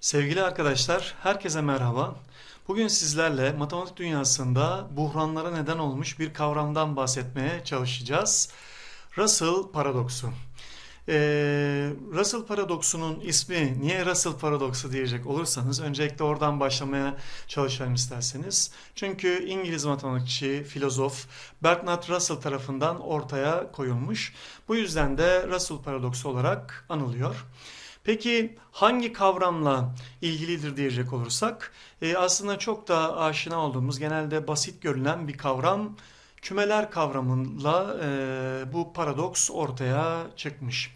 Sevgili arkadaşlar, herkese merhaba. Bugün sizlerle matematik dünyasında buhranlara neden olmuş bir kavramdan bahsetmeye çalışacağız. Russell paradoksu. Ee, Russell paradoksunun ismi niye Russell paradoksu diyecek olursanız öncelikle oradan başlamaya çalışalım isterseniz. Çünkü İngiliz matematikçi, filozof Bertrand Russell tarafından ortaya koyulmuş. Bu yüzden de Russell paradoksu olarak anılıyor. Peki hangi kavramla ilgilidir diyecek olursak e, aslında çok da aşina olduğumuz genelde basit görülen bir kavram kümeler kavramıyla e, bu paradoks ortaya çıkmış.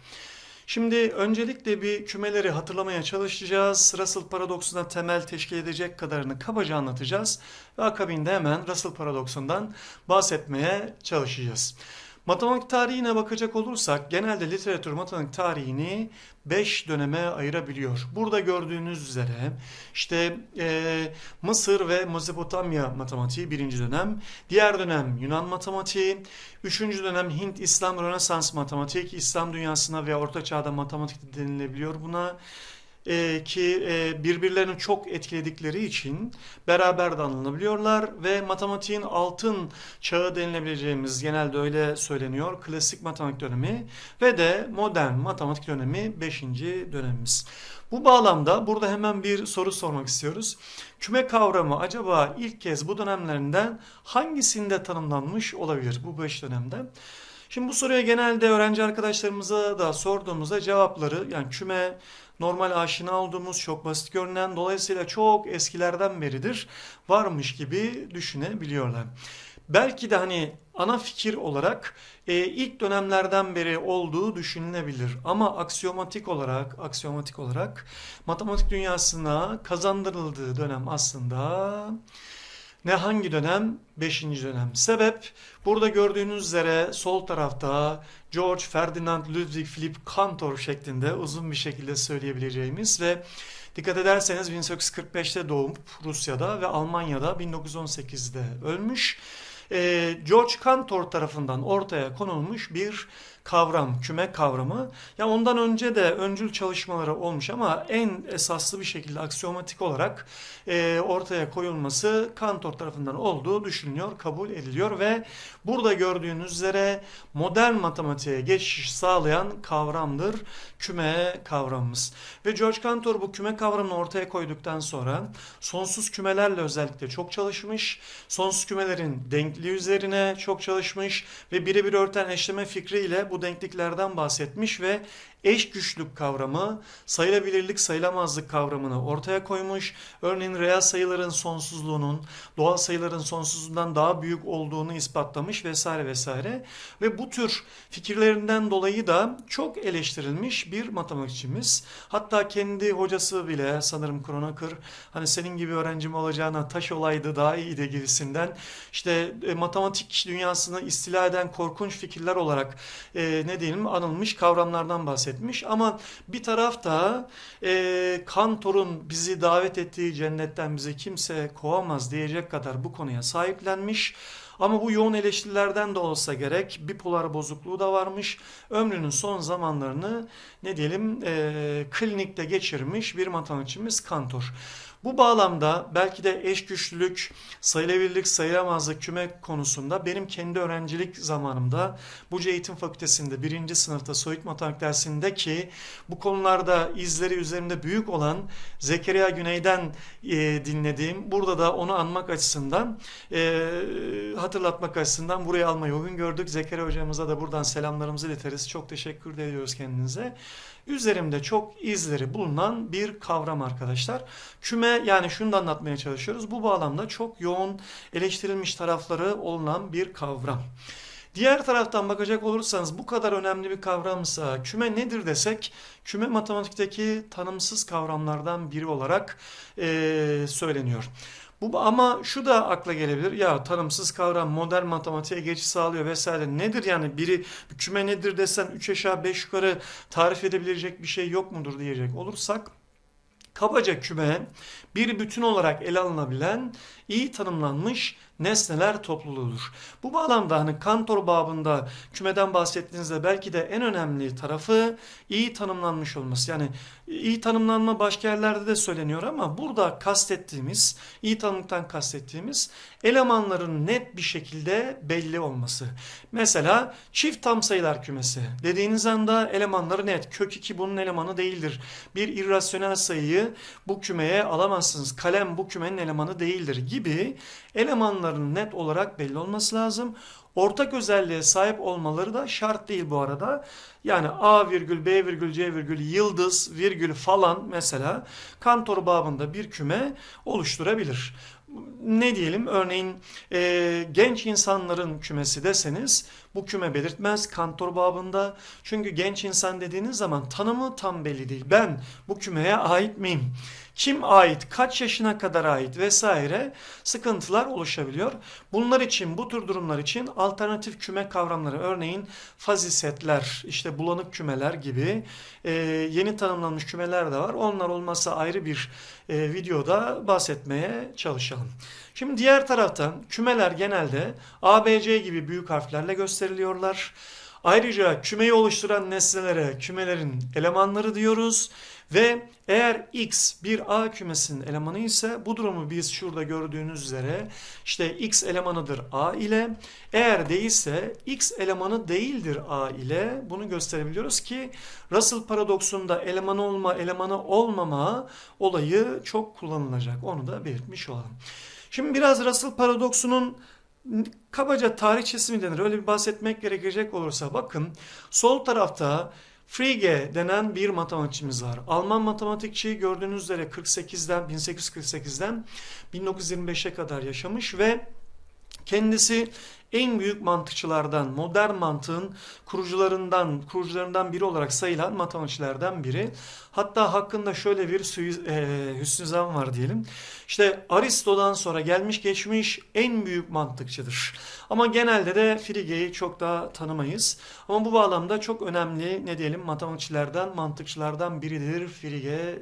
Şimdi öncelikle bir kümeleri hatırlamaya çalışacağız. Russell paradoksuna temel teşkil edecek kadarını kabaca anlatacağız ve akabinde hemen Russell paradoksundan bahsetmeye çalışacağız. Matematik tarihine bakacak olursak genelde literatür matematik tarihini 5 döneme ayırabiliyor. Burada gördüğünüz üzere işte e, Mısır ve Mezopotamya matematiği birinci dönem, diğer dönem Yunan matematiği, üçüncü dönem Hint, İslam, Rönesans matematiği ki İslam dünyasına ve Orta Çağ'da matematik denilebiliyor buna. E, ki e, birbirlerini çok etkiledikleri için beraber de anılabiliyorlar ve matematiğin altın çağı denilebileceğimiz genelde öyle söyleniyor. Klasik matematik dönemi ve de modern matematik dönemi 5. dönemimiz. Bu bağlamda burada hemen bir soru sormak istiyoruz. Küme kavramı acaba ilk kez bu dönemlerinden hangisinde tanımlanmış olabilir bu 5 dönemde? Şimdi bu soruya genelde öğrenci arkadaşlarımıza da sorduğumuzda cevapları yani küme normal aşina olduğumuz çok basit görünen dolayısıyla çok eskilerden beridir varmış gibi düşünebiliyorlar. Belki de hani ana fikir olarak e, ilk dönemlerden beri olduğu düşünülebilir. Ama aksiyomatik olarak, aksiyomatik olarak matematik dünyasına kazandırıldığı dönem aslında ne hangi dönem? Beşinci dönem. Sebep burada gördüğünüz üzere sol tarafta George Ferdinand Ludwig Philipp Cantor şeklinde uzun bir şekilde söyleyebileceğimiz ve dikkat ederseniz 1845'te doğup Rusya'da ve Almanya'da 1918'de ölmüş. Ee, George Cantor tarafından ortaya konulmuş bir kavram, küme kavramı. Ya ondan önce de öncül çalışmaları olmuş ama en esaslı bir şekilde aksiyomatik olarak e, ortaya koyulması Cantor tarafından olduğu düşünülüyor, kabul ediliyor ve burada gördüğünüz üzere modern matematiğe geçiş sağlayan kavramdır küme kavramımız. Ve George Cantor bu küme kavramını ortaya koyduktan sonra sonsuz kümelerle özellikle çok çalışmış. Sonsuz kümelerin denkliği üzerine çok çalışmış ve birebir örten eşleme fikriyle bu denkliklerden bahsetmiş ve eş güçlük kavramı, sayılabilirlik, sayılamazlık kavramını ortaya koymuş. Örneğin reel sayıların sonsuzluğunun doğal sayıların sonsuzluğundan daha büyük olduğunu ispatlamış vesaire vesaire. Ve bu tür fikirlerinden dolayı da çok eleştirilmiş bir matematikçimiz. Hatta kendi hocası bile sanırım Kronaker hani senin gibi öğrencim olacağına taş olaydı daha iyiydi gibisinden işte e, matematik dünyasını istila eden korkunç fikirler olarak e, ne diyelim anılmış kavramlardan bahsetmiş ama bir tarafta e, Kantor'un bizi davet ettiği cennetten bize kimse kovamaz diyecek kadar bu konuya sahiplenmiş. Ama bu yoğun eleştirilerden de olsa gerek bipolar bozukluğu da varmış. Ömrünün son zamanlarını ne diyelim e, klinikte geçirmiş bir matematikçimiz Kantor. Bu bağlamda belki de eş güçlülük, sayılabilirlik, sayılamazlık küme konusunda benim kendi öğrencilik zamanımda Buca Eğitim Fakültesi'nde birinci sınıfta soyut matematik dersindeki bu konularda izleri üzerinde büyük olan Zekeriya Güney'den e, dinlediğim, burada da onu anmak açısından, e, hatırlatmak açısından buraya almayı uygun gördük. Zekeriya hocamıza da buradan selamlarımızı ileteriz. Çok teşekkür ediyoruz kendinize. Üzerimde çok izleri bulunan bir kavram arkadaşlar. Küme yani şunu da anlatmaya çalışıyoruz. Bu bağlamda çok yoğun eleştirilmiş tarafları olunan bir kavram. Diğer taraftan bakacak olursanız bu kadar önemli bir kavramsa küme nedir desek küme matematikteki tanımsız kavramlardan biri olarak e, söyleniyor. Bu ama şu da akla gelebilir. Ya tanımsız kavram modern matematiğe geçiş sağlıyor vesaire. Nedir yani biri küme nedir desen 3 aşağı 5 yukarı tarif edebilecek bir şey yok mudur diyecek olursak Kabaca küme bir bütün olarak ele alınabilen, iyi tanımlanmış nesneler topluluğudur. Bu bağlamda hani Kantor babında kümeden bahsettiğinizde belki de en önemli tarafı iyi tanımlanmış olması. Yani iyi tanımlanma başka yerlerde de söyleniyor ama burada kastettiğimiz, iyi tanımlıktan kastettiğimiz elemanların net bir şekilde belli olması. Mesela çift tam sayılar kümesi dediğiniz anda elemanları net. Kök 2 bunun elemanı değildir. Bir irrasyonel sayıyı bu kümeye alamazsınız. Kalem bu kümenin elemanı değildir gibi elemanların net olarak belli olması lazım. Ortak özelliğe sahip olmaları da şart değil bu arada. Yani A virgül B virgül C virgül yıldız virgül falan mesela kantor babında bir küme oluşturabilir. Ne diyelim örneğin e, genç insanların kümesi deseniz bu küme belirtmez kantor babında. Çünkü genç insan dediğiniz zaman tanımı tam belli değil. Ben bu kümeye ait miyim? Kim ait, kaç yaşına kadar ait vesaire sıkıntılar oluşabiliyor. Bunlar için, bu tür durumlar için alternatif küme kavramları örneğin fuzzy setler, işte bulanık kümeler gibi e, yeni tanımlanmış kümeler de var. Onlar olmazsa ayrı bir e, videoda bahsetmeye çalışalım. Şimdi diğer taraftan kümeler genelde A, B, C gibi büyük harflerle gösteriliyorlar. Ayrıca kümeyi oluşturan nesnelere kümelerin elemanları diyoruz ve eğer x bir A kümesinin elemanı ise bu durumu biz şurada gördüğünüz üzere işte x elemanıdır A ile eğer değilse x elemanı değildir A ile bunu gösterebiliyoruz ki Russell paradoksunda elemanı olma elemanı olmama olayı çok kullanılacak onu da belirtmiş olalım. Şimdi biraz Russell paradoksunun kabaca tarihçesi mi denir öyle bir bahsetmek gerekecek olursa bakın sol tarafta Frege denen bir matematikçimiz var. Alman matematikçi gördüğünüz üzere 48'den 1848'den 1925'e kadar yaşamış ve kendisi en büyük mantıkçılardan, modern mantığın kurucularından, kurucularından biri olarak sayılan matematikçilerden biri. Hatta hakkında şöyle bir suiz, e, hüsnü zan var diyelim. İşte Aristo'dan sonra gelmiş geçmiş en büyük mantıkçıdır. Ama genelde de Frige'yi çok daha tanımayız. Ama bu bağlamda çok önemli ne diyelim matematikçilerden, mantıkçılardan biridir Frege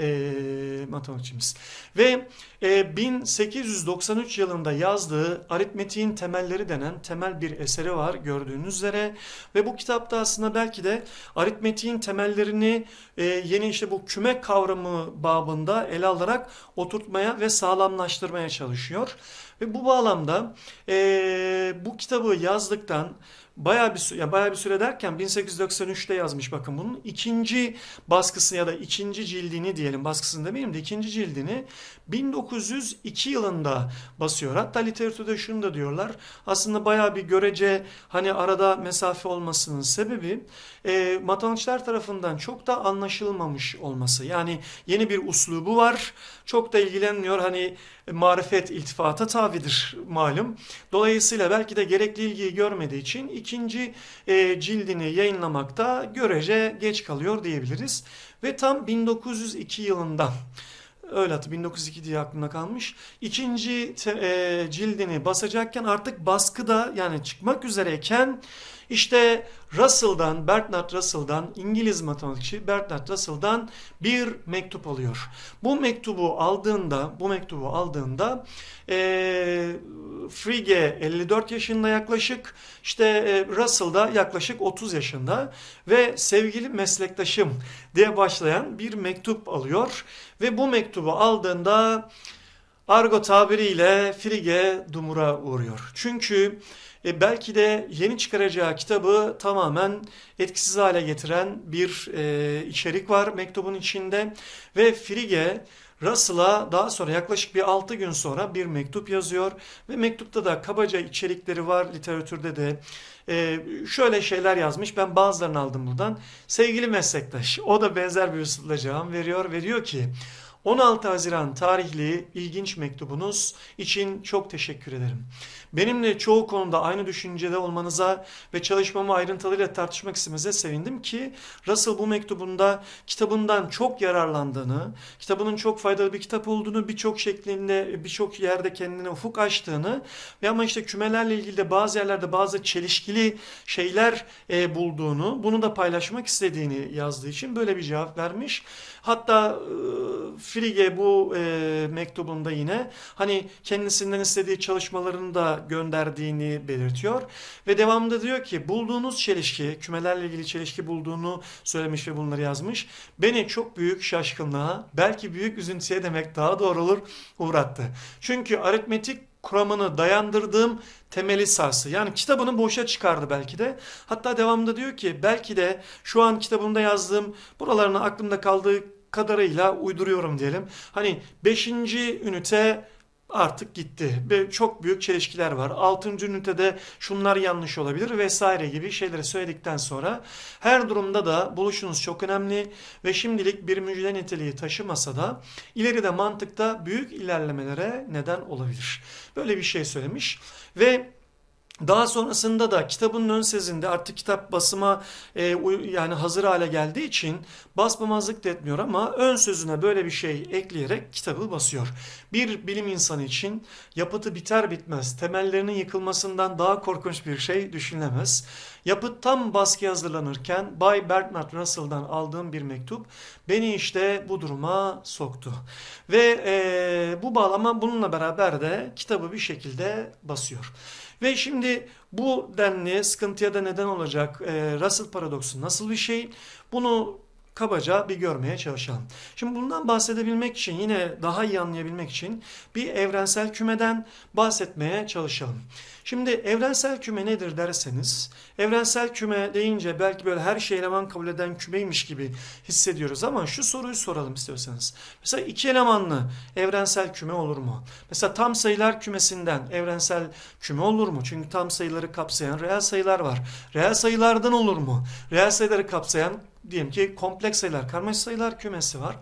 e, matematikçimiz. Ve e, 1893 yılında yazdığı Aritmetiğin Temelleri denen temel bir eseri var gördüğünüz üzere. Ve bu kitapta aslında belki de aritmetiğin temellerini e, yeni işte bu küme kavramı babında ele alarak oturtmaya ve sağlamlaştırmaya çalışıyor. Ve bu bağlamda e, bu kitabı yazdıktan bayağı bir ya bayağı bir süre derken 1893'te yazmış bakın bunun ikinci baskısı ya da ikinci cildini diyelim baskısını demeyelim de ikinci cildini 1902 yılında basıyor. Hatta literatürde şunu da diyorlar. Aslında bayağı bir görece hani arada mesafe olmasının sebebi e, matematikçiler tarafından çok da anlaşılmamış olması. Yani yeni bir uslubu var. Çok da ilgilenmiyor. Hani marifet iltifata tabidir malum. Dolayısıyla belki de gerekli ilgiyi görmediği için ikinci e, cildini yayınlamakta görece geç kalıyor diyebiliriz. Ve tam 1902 yılında öyle hatı 1902 diye aklımda kalmış. İkinci e, cildini basacakken artık baskıda yani çıkmak üzereyken işte Russell'dan, Bertrand Russell'dan, İngiliz matematikçi Bertrand Russell'dan bir mektup alıyor. Bu mektubu aldığında, bu mektubu aldığında e, Frege 54 yaşında yaklaşık, işte e, Russell da yaklaşık 30 yaşında ve sevgili meslektaşım diye başlayan bir mektup alıyor ve bu mektubu aldığında argo tabiriyle Frege dumura uğruyor. Çünkü e, belki de yeni çıkaracağı kitabı tamamen etkisiz hale getiren bir e, içerik var mektubun içinde ve Frege Russell'a daha sonra yaklaşık bir 6 gün sonra bir mektup yazıyor ve mektupta da kabaca içerikleri var literatürde de e, şöyle şeyler yazmış ben bazılarını aldım buradan sevgili meslektaş o da benzer bir üslupla cevap veriyor ve diyor ki 16 Haziran tarihli ilginç mektubunuz için çok teşekkür ederim. Benimle çoğu konuda aynı düşüncede olmanıza ve çalışmamı ayrıntılarıyla tartışmak istemenize sevindim ki Russell bu mektubunda kitabından çok yararlandığını, kitabının çok faydalı bir kitap olduğunu, birçok şeklinde, birçok yerde kendine ufuk açtığını ve ama işte kümelerle ilgili de bazı yerlerde bazı çelişkili şeyler e, bulduğunu, bunu da paylaşmak istediğini yazdığı için böyle bir cevap vermiş. Hatta e, Frege bu e, mektubunda yine hani kendisinden istediği çalışmalarını da gönderdiğini belirtiyor. Ve devamında diyor ki bulduğunuz çelişki, kümelerle ilgili çelişki bulduğunu söylemiş ve bunları yazmış. Beni çok büyük şaşkınlığa, belki büyük üzüntüye demek daha doğru olur uğrattı. Çünkü aritmetik kuramını dayandırdığım temeli sarsı. Yani kitabını boşa çıkardı belki de. Hatta devamında diyor ki belki de şu an kitabımda yazdığım buralarına aklımda kaldığı kadarıyla uyduruyorum diyelim. Hani 5. ünite artık gitti. Ve çok büyük çelişkiler var. 6. ünitede şunlar yanlış olabilir vesaire gibi şeyleri söyledikten sonra her durumda da buluşunuz çok önemli ve şimdilik bir müjde niteliği taşımasa da ileride mantıkta büyük ilerlemelere neden olabilir. Böyle bir şey söylemiş ve daha sonrasında da kitabın ön sezinde artık kitap basıma e, yani hazır hale geldiği için basmamazlık da etmiyor ama ön sözüne böyle bir şey ekleyerek kitabı basıyor. Bir bilim insanı için yapıtı biter bitmez temellerinin yıkılmasından daha korkunç bir şey düşünülemez. Yapıt tam baskıya hazırlanırken Bay Bertrand Russell'dan aldığım bir mektup beni işte bu duruma soktu. Ve e, bu bağlama bununla beraber de kitabı bir şekilde basıyor. Ve şimdi bu denli sıkıntıya da neden olacak e, Russell paradoksu nasıl bir şey? Bunu kabaca bir görmeye çalışalım. Şimdi bundan bahsedebilmek için yine daha iyi anlayabilmek için bir evrensel kümeden bahsetmeye çalışalım. Şimdi evrensel küme nedir derseniz, evrensel küme deyince belki böyle her şey eleman kabul eden kümeymiş gibi hissediyoruz ama şu soruyu soralım istiyorsanız. Mesela iki elemanlı evrensel küme olur mu? Mesela tam sayılar kümesinden evrensel küme olur mu? Çünkü tam sayıları kapsayan reel sayılar var. Reel sayılardan olur mu? Reel sayıları kapsayan diyelim ki kompleks sayılar, karmaşık sayılar kümesi var.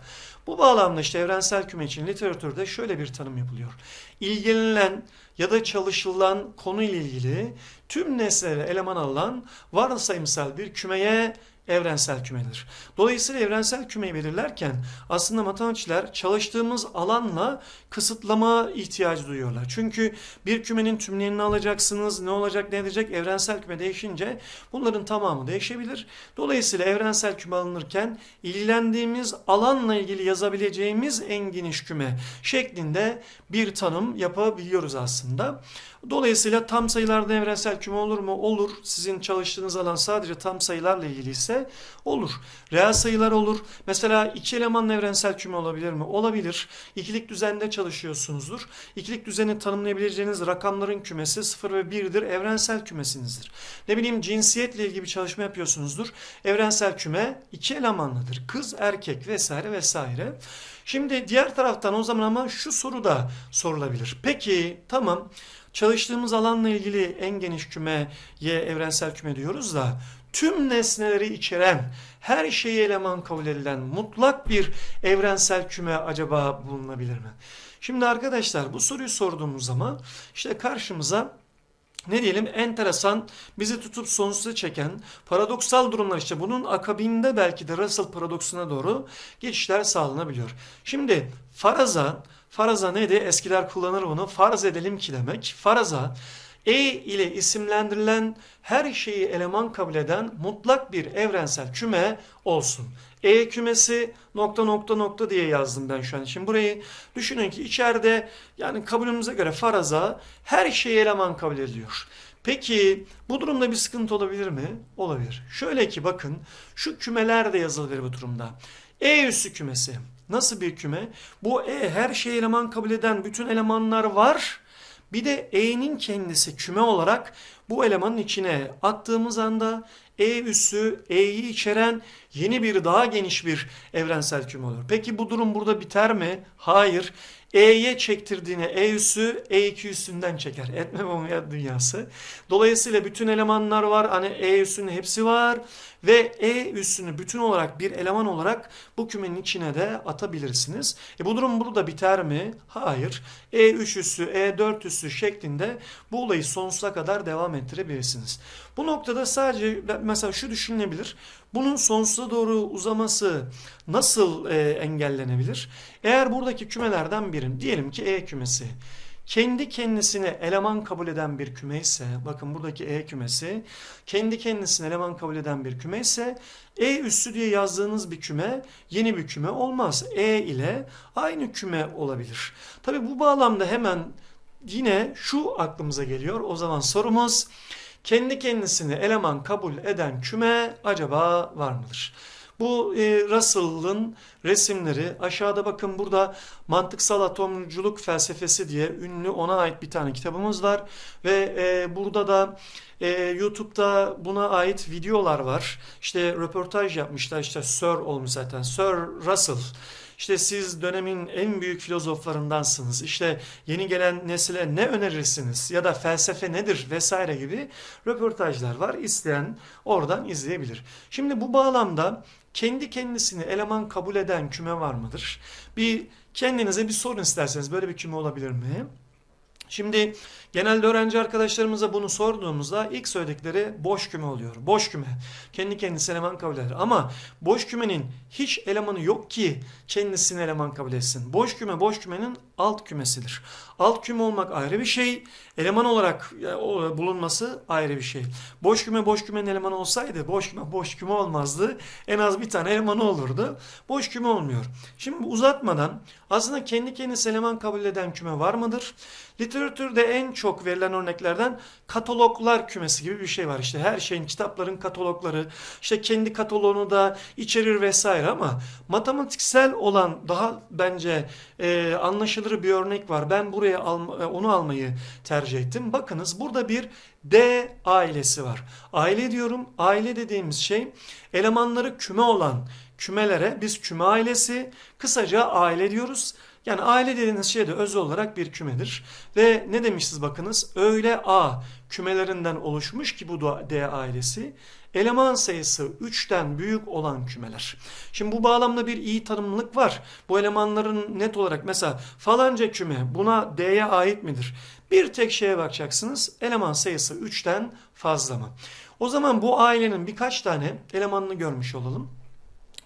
Bu bağlamda işte evrensel küme için literatürde şöyle bir tanım yapılıyor. İlgilenilen ya da çalışılan konu ile ilgili tüm nesnelere eleman alınan varsayımsal bir kümeye evrensel kümedir. Dolayısıyla evrensel kümeyi belirlerken aslında matematikçiler çalıştığımız alanla kısıtlama ihtiyacı duyuyorlar. Çünkü bir kümenin tümlerini alacaksınız, ne olacak ne edecek evrensel küme değişince bunların tamamı değişebilir. Dolayısıyla evrensel küme alınırken ilgilendiğimiz alanla ilgili yazabileceğimiz en geniş küme şeklinde bir tanım yapabiliyoruz aslında. Dolayısıyla tam sayılarda evrensel küme olur mu? Olur. Sizin çalıştığınız alan sadece tam sayılarla ilgili ise olur. Reel sayılar olur. Mesela iki elemanlı evrensel küme olabilir mi? Olabilir. İkilik düzende çalışıyorsunuzdur. İkilik düzeni tanımlayabileceğiniz rakamların kümesi 0 ve 1'dir. Evrensel kümesinizdir. Ne bileyim cinsiyetle ilgili bir çalışma yapıyorsunuzdur. Evrensel küme iki elemanlıdır. Kız, erkek vesaire vesaire. Şimdi diğer taraftan o zaman ama şu soru da sorulabilir. Peki tamam çalıştığımız alanla ilgili en geniş kümeye evrensel küme diyoruz da tüm nesneleri içeren her şeyi eleman kabul edilen mutlak bir evrensel küme acaba bulunabilir mi? Şimdi arkadaşlar bu soruyu sorduğumuz zaman işte karşımıza ne diyelim enteresan bizi tutup sonsuza çeken paradoksal durumlar işte bunun akabinde belki de Russell paradoksuna doğru geçişler sağlanabiliyor. Şimdi faraza, faraza neydi? Eskiler kullanır bunu. Farz edelim ki demek. Faraza e ile isimlendirilen her şeyi eleman kabul eden mutlak bir evrensel küme olsun. E kümesi nokta nokta nokta diye yazdım ben şu an. Şimdi burayı düşünün ki içeride yani kabulümüze göre faraza her şeyi eleman kabul ediliyor. Peki bu durumda bir sıkıntı olabilir mi? Olabilir. Şöyle ki bakın şu kümeler de yazılır bu durumda. E üssü kümesi. Nasıl bir küme? Bu E her şeyi eleman kabul eden bütün elemanlar var. Bir de E'nin kendisi küme olarak bu elemanın içine attığımız anda E üssü E'yi içeren yeni bir daha geniş bir evrensel küme olur. Peki bu durum burada biter mi? Hayır. E'ye çektirdiğine E üssü E2 üstünden çeker. Etme olmayan dünyası. Dolayısıyla bütün elemanlar var. Hani E üssünün hepsi var. Ve E üssünü bütün olarak bir eleman olarak bu kümenin içine de atabilirsiniz. E bu durum burada biter mi? Hayır. E3 üssü, E4 üssü şeklinde bu olayı sonsuza kadar devam ettirebilirsiniz. Bu noktada sadece mesela şu düşünülebilir. Bunun sonsuza doğru uzaması nasıl e, engellenebilir? Eğer buradaki kümelerden birim, diyelim ki E kümesi kendi kendisine eleman kabul eden bir küme ise, bakın buradaki E kümesi, kendi kendisine eleman kabul eden bir küme ise, E üssü diye yazdığınız bir küme yeni bir küme olmaz. E ile aynı küme olabilir. Tabi bu bağlamda hemen yine şu aklımıza geliyor. O zaman sorumuz, kendi kendisini eleman kabul eden küme acaba var mıdır? Bu e, Russell'ın resimleri aşağıda bakın burada mantıksal atomculuk felsefesi diye ünlü ona ait bir tane kitabımız var ve e, burada da e, YouTube'da buna ait videolar var. İşte röportaj yapmışlar işte Sir olmuş zaten Sir Russell. İşte siz dönemin en büyük filozoflarındansınız. İşte yeni gelen nesile ne önerirsiniz ya da felsefe nedir vesaire gibi röportajlar var. İsteyen oradan izleyebilir. Şimdi bu bağlamda kendi kendisini eleman kabul eden küme var mıdır? Bir kendinize bir sorun isterseniz böyle bir küme olabilir mi? Şimdi genelde öğrenci arkadaşlarımıza bunu sorduğumuzda ilk söyledikleri boş küme oluyor. Boş küme. Kendi kendisine eleman kabul eder. Ama boş kümenin hiç elemanı yok ki kendisini eleman kabul etsin. Boş küme boş kümenin alt kümesidir. Alt küme olmak ayrı bir şey. Eleman olarak bulunması ayrı bir şey. Boş küme boş kümenin elemanı olsaydı boş küme boş küme olmazdı. En az bir tane elemanı olurdu. Boş küme olmuyor. Şimdi uzatmadan aslında kendi kendisi eleman kabul eden küme var mıdır? Literatürde en çok verilen örneklerden kataloglar kümesi gibi bir şey var. İşte her şeyin kitapların katalogları, işte kendi kataloğunu da içerir vesaire ama matematiksel olan daha bence e, anlaşılır bir örnek var. Ben buraya al, onu almayı tercih ettim. Bakınız burada bir D ailesi var. Aile diyorum. Aile dediğimiz şey elemanları küme olan kümelere biz küme ailesi kısaca aile diyoruz. Yani aile dediğiniz şey de öz olarak bir kümedir. Ve ne demişiz bakınız öyle A kümelerinden oluşmuş ki bu D ailesi eleman sayısı 3'ten büyük olan kümeler. Şimdi bu bağlamda bir iyi tanımlılık var. Bu elemanların net olarak mesela falanca küme buna D'ye ait midir? Bir tek şeye bakacaksınız. Eleman sayısı 3'ten fazla mı? O zaman bu ailenin birkaç tane elemanını görmüş olalım.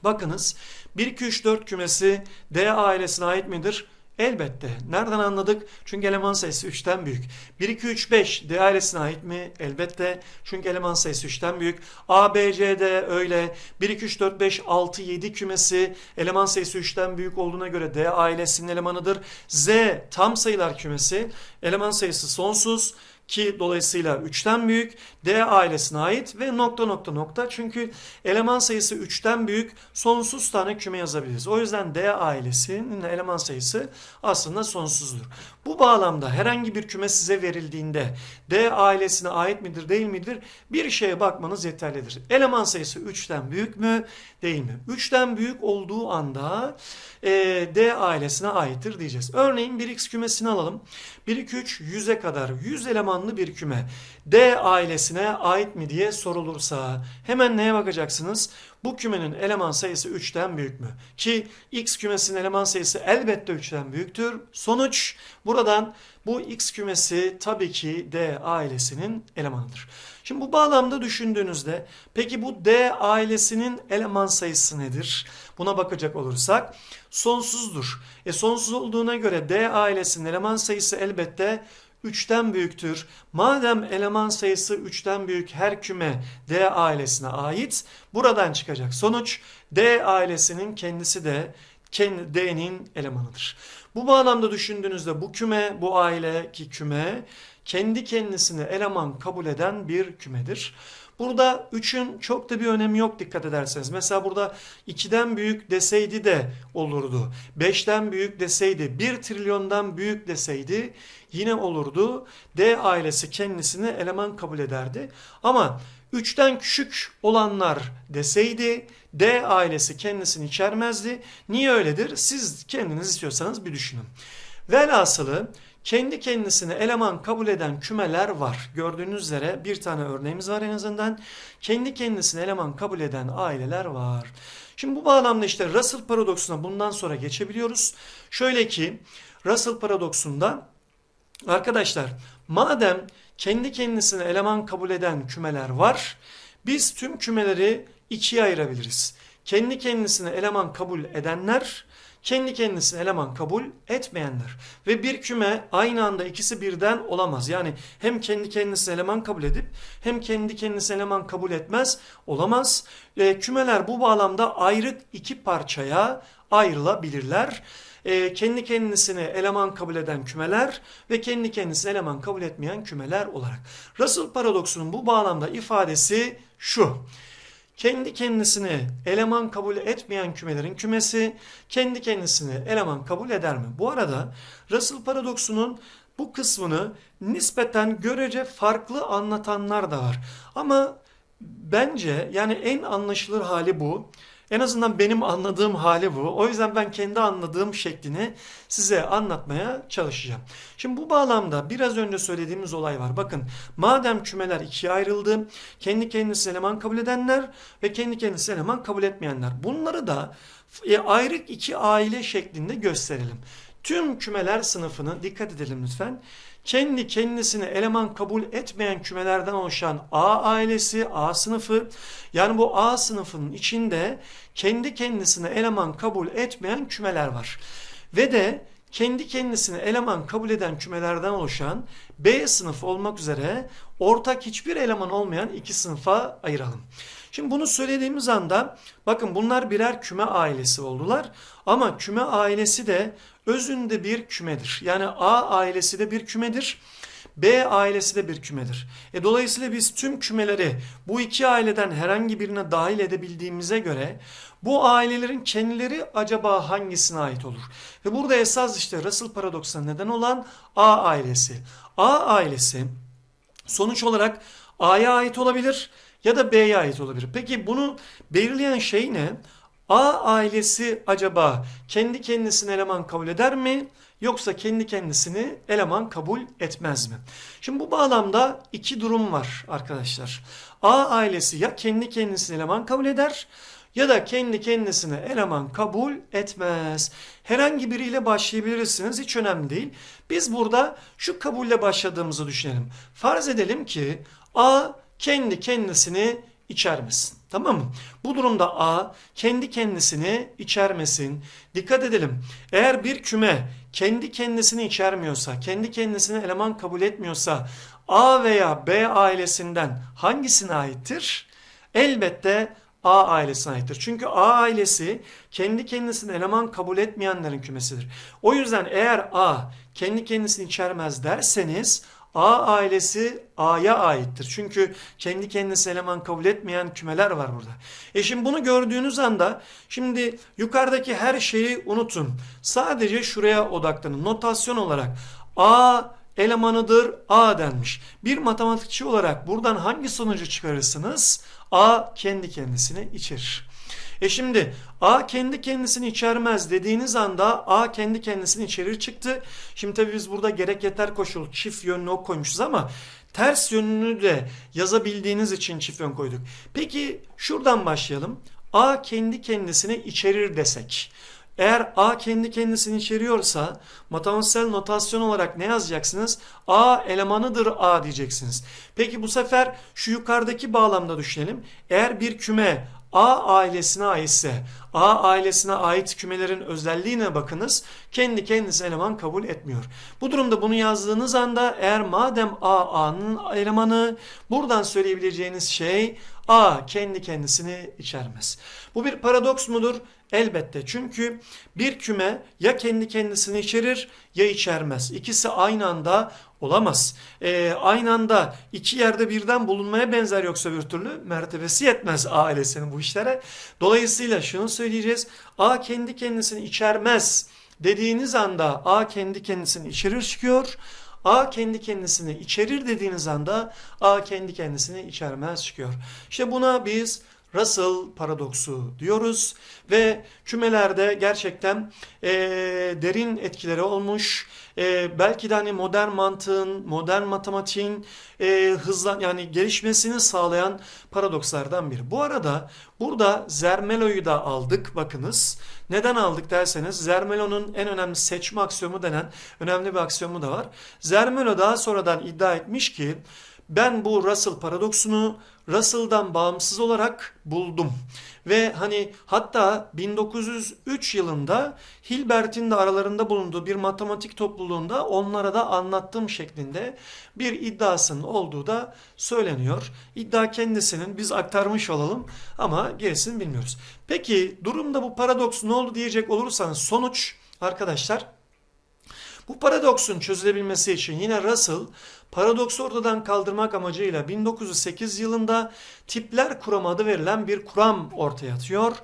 Bakınız 1, 2, 3, 4 kümesi D ailesine ait midir? Elbette. Nereden anladık? Çünkü eleman sayısı 3'ten büyük. 1, 2, 3, 5 D ailesine ait mi? Elbette. Çünkü eleman sayısı 3'ten büyük. A, B, C, D öyle. 1, 2, 3, 4, 5, 6, 7 kümesi eleman sayısı 3'ten büyük olduğuna göre D ailesinin elemanıdır. Z tam sayılar kümesi. Eleman sayısı sonsuz ki dolayısıyla 3'ten büyük D ailesine ait ve nokta nokta nokta çünkü eleman sayısı 3'ten büyük sonsuz tane küme yazabiliriz. O yüzden D ailesinin eleman sayısı aslında sonsuzdur. Bu bağlamda herhangi bir küme size verildiğinde D ailesine ait midir değil midir bir şeye bakmanız yeterlidir. Eleman sayısı 3'ten büyük mü değil mi? 3'ten büyük olduğu anda e, D ailesine aittir diyeceğiz. Örneğin 1x kümesini alalım. 1, 2, 3, 100'e kadar 100 elemanlı bir küme D ailesine ait mi diye sorulursa hemen neye bakacaksınız? Bu kümenin eleman sayısı 3'ten büyük mü? Ki x kümesinin eleman sayısı elbette 3'ten büyüktür. Sonuç buradan bu x kümesi tabii ki D ailesinin elemanıdır. Şimdi bu bağlamda düşündüğünüzde peki bu D ailesinin eleman sayısı nedir? Buna bakacak olursak sonsuzdur. E sonsuz olduğuna göre D ailesinin eleman sayısı elbette 3'ten büyüktür. Madem eleman sayısı 3'ten büyük her küme D ailesine ait buradan çıkacak sonuç D ailesinin kendisi de D'nin elemanıdır. Bu bağlamda düşündüğünüzde bu küme, bu aile ki küme kendi kendisini eleman kabul eden bir kümedir. Burada 3'ün çok da bir önemi yok dikkat ederseniz. Mesela burada 2'den büyük deseydi de olurdu. 5'ten büyük deseydi, 1 trilyondan büyük deseydi yine olurdu. D ailesi kendisini eleman kabul ederdi. Ama 3'ten küçük olanlar deseydi D ailesi kendisini içermezdi. Niye öyledir? Siz kendiniz istiyorsanız bir düşünün. Velhasılı kendi kendisine eleman kabul eden kümeler var. Gördüğünüz üzere bir tane örneğimiz var en azından. Kendi kendisine eleman kabul eden aileler var. Şimdi bu bağlamda işte Russell paradoksuna bundan sonra geçebiliyoruz. Şöyle ki Russell paradoksunda arkadaşlar madem kendi kendisine eleman kabul eden kümeler var, biz tüm kümeleri ikiye ayırabiliriz. Kendi kendisine eleman kabul edenler, kendi kendisine eleman kabul etmeyenler. Ve bir küme aynı anda ikisi birden olamaz. Yani hem kendi kendisine eleman kabul edip hem kendi kendisine eleman kabul etmez olamaz. E, kümeler bu bağlamda ayrık iki parçaya ayrılabilirler. E, kendi kendisine eleman kabul eden kümeler ve kendi kendisine eleman kabul etmeyen kümeler olarak. Russell paradoksunun bu bağlamda ifadesi şu. Kendi kendisini eleman kabul etmeyen kümelerin kümesi kendi kendisini eleman kabul eder mi? Bu arada Russell paradoksunun bu kısmını nispeten görece farklı anlatanlar da var. Ama bence yani en anlaşılır hali bu. En azından benim anladığım hali bu. O yüzden ben kendi anladığım şeklini size anlatmaya çalışacağım. Şimdi bu bağlamda biraz önce söylediğimiz olay var. Bakın madem kümeler ikiye ayrıldı, kendi kendisi eleman kabul edenler ve kendi kendisi eleman kabul etmeyenler. Bunları da e, ayrık iki aile şeklinde gösterelim. Tüm kümeler sınıfını dikkat edelim lütfen. Kendi kendisini eleman kabul etmeyen kümelerden oluşan A ailesi, A sınıfı. Yani bu A sınıfının içinde kendi kendisine eleman kabul etmeyen kümeler var. Ve de kendi kendisine eleman kabul eden kümelerden oluşan B sınıfı olmak üzere ortak hiçbir eleman olmayan iki sınıfa ayıralım. Şimdi bunu söylediğimiz anda bakın bunlar birer küme ailesi oldular ama küme ailesi de özünde bir kümedir. Yani A ailesi de bir kümedir. B ailesi de bir kümedir. E dolayısıyla biz tüm kümeleri bu iki aileden herhangi birine dahil edebildiğimize göre bu ailelerin kendileri acaba hangisine ait olur? Ve burada esas işte Russell paradoksuna neden olan A ailesi. A ailesi sonuç olarak A'ya ait olabilir ya da B'ye ait olabilir. Peki bunu belirleyen şey ne? A ailesi acaba kendi kendisini eleman kabul eder mi? Yoksa kendi kendisini eleman kabul etmez mi? Şimdi bu bağlamda iki durum var arkadaşlar. A ailesi ya kendi kendisini eleman kabul eder ya da kendi kendisine eleman kabul etmez. Herhangi biriyle başlayabilirsiniz hiç önemli değil. Biz burada şu kabulle başladığımızı düşünelim. Farz edelim ki A kendi kendisini içermesin. Tamam mı? Bu durumda A kendi kendisini içermesin. Dikkat edelim. Eğer bir küme kendi kendisini içermiyorsa, kendi kendisine eleman kabul etmiyorsa A veya B ailesinden hangisine aittir? Elbette A ailesine aittir. Çünkü A ailesi kendi kendisine eleman kabul etmeyenlerin kümesidir. O yüzden eğer A kendi kendisini içermez derseniz A ailesi A'ya aittir. Çünkü kendi kendisi eleman kabul etmeyen kümeler var burada. E şimdi bunu gördüğünüz anda şimdi yukarıdaki her şeyi unutun. Sadece şuraya odaklanın. Notasyon olarak A elemanıdır A denmiş. Bir matematikçi olarak buradan hangi sonucu çıkarırsınız? A kendi kendisini içerir. E şimdi A kendi kendisini içermez dediğiniz anda A kendi kendisini içerir çıktı. Şimdi tabii biz burada gerek yeter koşul çift yönlü ok koymuşuz ama ters yönünü de yazabildiğiniz için çift yön koyduk. Peki şuradan başlayalım. A kendi kendisini içerir desek. Eğer A kendi kendisini içeriyorsa matematiksel notasyon olarak ne yazacaksınız? A elemanıdır A diyeceksiniz. Peki bu sefer şu yukarıdaki bağlamda düşünelim. Eğer bir küme A ailesine aitse A ailesine ait kümelerin özelliğine bakınız. Kendi kendisi eleman kabul etmiyor. Bu durumda bunu yazdığınız anda eğer madem A A'nın elemanı buradan söyleyebileceğiniz şey A kendi kendisini içermez. Bu bir paradoks mudur? Elbette çünkü bir küme ya kendi kendisini içerir ya içermez. İkisi aynı anda olamaz. Ee, aynı anda iki yerde birden bulunmaya benzer yoksa bir türlü mertebesi yetmez ailesinin bu işlere. Dolayısıyla şunu söyleyeceğiz. A kendi kendisini içermez dediğiniz anda A kendi kendisini içerir çıkıyor. A kendi kendisini içerir dediğiniz anda A kendi kendisini içermez çıkıyor. İşte buna biz Russell paradoksu diyoruz ve kümelerde gerçekten e, derin etkileri olmuş. E, belki de hani modern mantığın, modern matematiğin e, hızlan yani gelişmesini sağlayan paradokslardan biri. Bu arada burada Zermelo'yu da aldık bakınız. Neden aldık derseniz Zermelo'nun en önemli seçme aksiyomu denen önemli bir aksiyomu da var. Zermelo daha sonradan iddia etmiş ki ben bu Russell paradoksunu Russell'dan bağımsız olarak buldum. Ve hani hatta 1903 yılında Hilbert'in de aralarında bulunduğu bir matematik topluluğunda onlara da anlattığım şeklinde bir iddiasının olduğu da söyleniyor. İddia kendisinin biz aktarmış olalım ama gerisini bilmiyoruz. Peki durumda bu paradoks ne oldu diyecek olursanız sonuç arkadaşlar bu paradoksun çözülebilmesi için yine Russell paradoksu ortadan kaldırmak amacıyla 1908 yılında tipler kuramı adı verilen bir kuram ortaya atıyor.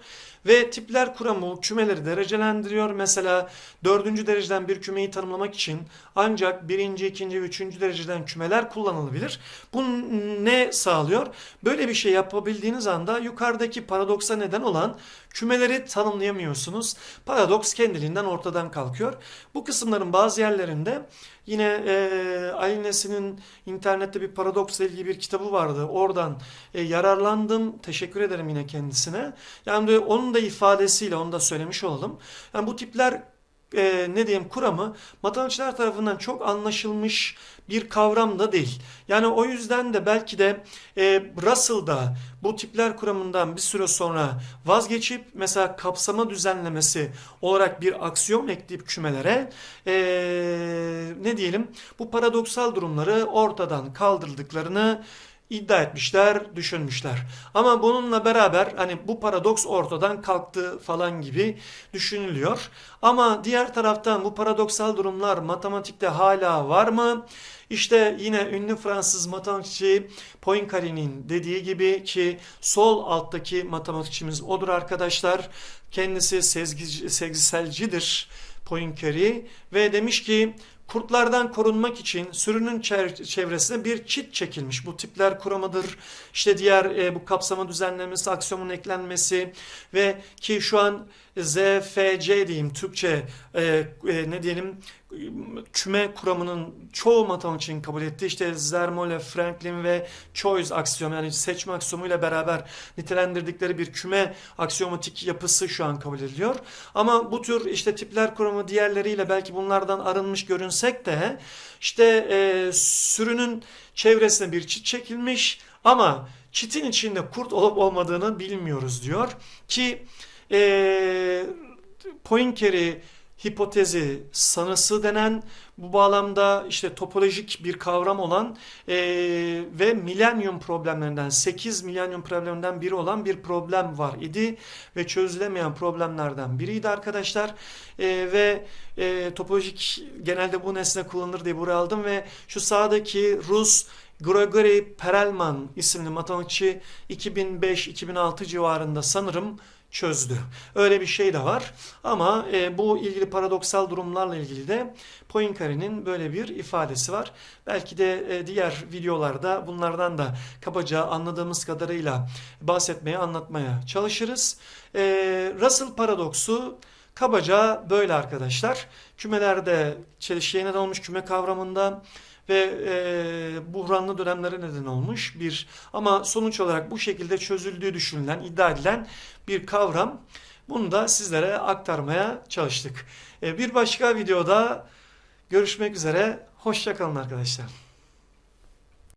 Ve tipler kuramı kümeleri derecelendiriyor. Mesela dördüncü dereceden bir kümeyi tanımlamak için ancak birinci, ikinci ve üçüncü dereceden kümeler kullanılabilir. Bu ne sağlıyor? Böyle bir şey yapabildiğiniz anda yukarıdaki paradoksa neden olan kümeleri tanımlayamıyorsunuz. Paradoks kendiliğinden ortadan kalkıyor. Bu kısımların bazı yerlerinde Yine e, Ali Nesin'in internette bir paradoksla ilgili bir kitabı vardı. Oradan e, yararlandım. Teşekkür ederim yine kendisine. Yani onun da ifadesiyle onu da söylemiş olalım. Yani bu tipler e, ne diyeyim kuramı matematikçiler tarafından çok anlaşılmış bir kavram da değil. Yani o yüzden de belki de e, Russell'da bu tipler kuramından bir süre sonra vazgeçip mesela kapsama düzenlemesi olarak bir aksiyon ekleyip kümelere e, ne diyelim bu paradoksal durumları ortadan kaldırdıklarını iddia etmişler, düşünmüşler. Ama bununla beraber hani bu paradoks ortadan kalktı falan gibi düşünülüyor. Ama diğer taraftan bu paradoksal durumlar matematikte hala var mı? İşte yine ünlü Fransız matematikçi Poincaré'nin dediği gibi ki sol alttaki matematikçimiz odur arkadaşlar. Kendisi sezgi, sezgiselcidir Poincaré ve demiş ki kurtlardan korunmak için sürünün çevresine bir çit çekilmiş. Bu tipler kuramıdır. İşte diğer e, bu kapsama düzenlemesi, aksiyomun eklenmesi ve ki şu an ZFC diyeyim Türkçe e, e, ne diyelim küme kuramının çoğu matematikçinin kabul ettiği işte Zermole, Franklin ve Choice aksiyomu yani seçme aksiyomuyla beraber nitelendirdikleri bir küme aksiyomatik yapısı şu an kabul ediliyor. Ama bu tür işte tipler kuramı diğerleriyle belki bunlardan arınmış görünsek de işte e, sürünün çevresine bir çit çekilmiş ama çitin içinde kurt olup olmadığını bilmiyoruz diyor ki e, Poincaré hipotezi sanısı denen bu bağlamda işte topolojik bir kavram olan e, ve milenyum problemlerinden 8 milenyum problemlerinden biri olan bir problem var idi ve çözülemeyen problemlerden biriydi arkadaşlar. E, ve e, topolojik genelde bu nesne kullanılır diye buraya aldım ve şu sağdaki Rus Gregory Perelman isimli matematikçi 2005-2006 civarında sanırım çözdü. Öyle bir şey de var. Ama e, bu ilgili paradoksal durumlarla ilgili de Poincaré'nin böyle bir ifadesi var. Belki de e, diğer videolarda bunlardan da kabaca anladığımız kadarıyla bahsetmeye, anlatmaya çalışırız. E, Russell paradoksu kabaca böyle arkadaşlar. Kümelerde çelişkiye neden olmuş küme kavramında ve e, buhranlı dönemlere neden olmuş bir ama sonuç olarak bu şekilde çözüldüğü düşünülen, iddia edilen bir kavram. Bunu da sizlere aktarmaya çalıştık. E, bir başka videoda görüşmek üzere. Hoşçakalın arkadaşlar.